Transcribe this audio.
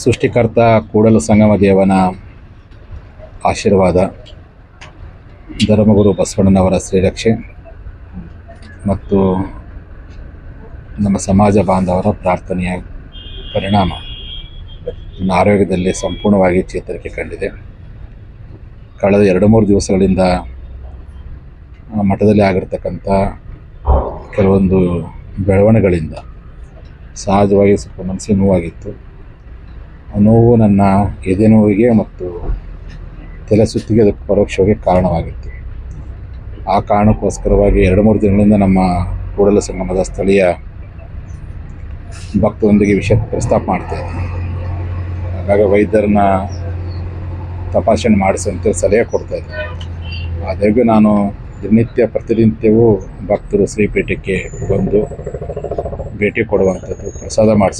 ಸೃಷ್ಟಿಕರ್ತ ಕೂಡಲ ಸಂಗಮ ದೇವನ ಆಶೀರ್ವಾದ, ಧರ್ಮಗುರು ಬಸವಣ್ಣನವರ ಶ್ರೀರಕ್ಷೆ ಮತ್ತು ನಮ್ಮ ಸಮಾಜ ಬಾಂಧವರ ಪ್ರಾರ್ಥನೆಯ ಪರಿಣಾಮ. ನನ್ನ ಆರೋಗ್ಯದಲ್ಲಿ ಸಂಪೂರ್ಣವಾಗಿ ಚೇತರಿಕೆ ಕಂಡಿದೆ. ಕಳೆದ ಎರಡು ಮೂರು ದಿವಸಗಳಿಂದ ಮಠದಲ್ಲಿ ಆಗಿರ್ತಕ್ಕಂಥ ಕೆಲವೊಂದು ಬೆಳವಣಿಗಳಿಂದ ಸಹಜವಾಗಿ ಸ್ವಲ್ಪ ಮನಸ್ಸಿಗೆ ನೋವಾಗಿತ್ತು. ಆ ನೋವು ನನ್ನ ಎದೆ ನೋವಿಗೆ ಮತ್ತು ತಲೆ ಸುತ್ತಿಗೆ ಅದಕ್ಕೆ ಪರೋಕ್ಷವಾಗಿ ಕಾರಣವಾಗಿತ್ತು. ಆ ಕಾರಣಕ್ಕೋಸ್ಕರವಾಗಿ ಎರಡು ಮೂರು ದಿನಗಳಿಂದ ನಮ್ಮ ಕೂಡಲ ಸಂಗಮದ ಸ್ಥಳೀಯ ಭಕ್ತರೊಂದಿಗೆ ವಿಷಯ ಪ್ರಸ್ತಾಪ ಮಾಡ್ತಾ ಇದ್ದೆ ಹಾಗಾಗಿ ವೈದ್ಯರನ್ನ ತಪಾಸಣೆ ಮಾಡಿಸುವಂತೆ ಸಲಹೆ ಕೊಡ್ತಾ ಇದ್ದೆ ಆದಾಗ್ಯೂ ನಾನು ದಿನನಿತ್ಯ, ಪ್ರತಿನಿತ್ಯವೂ ಭಕ್ತರು ಶ್ರೀಪೀಠಕ್ಕೆ ಬಂದು ಭೇಟಿ ಕೊಡುವಂತದ್ದು ಪ್ರಸಾದ ಮಾಡಿಸಿ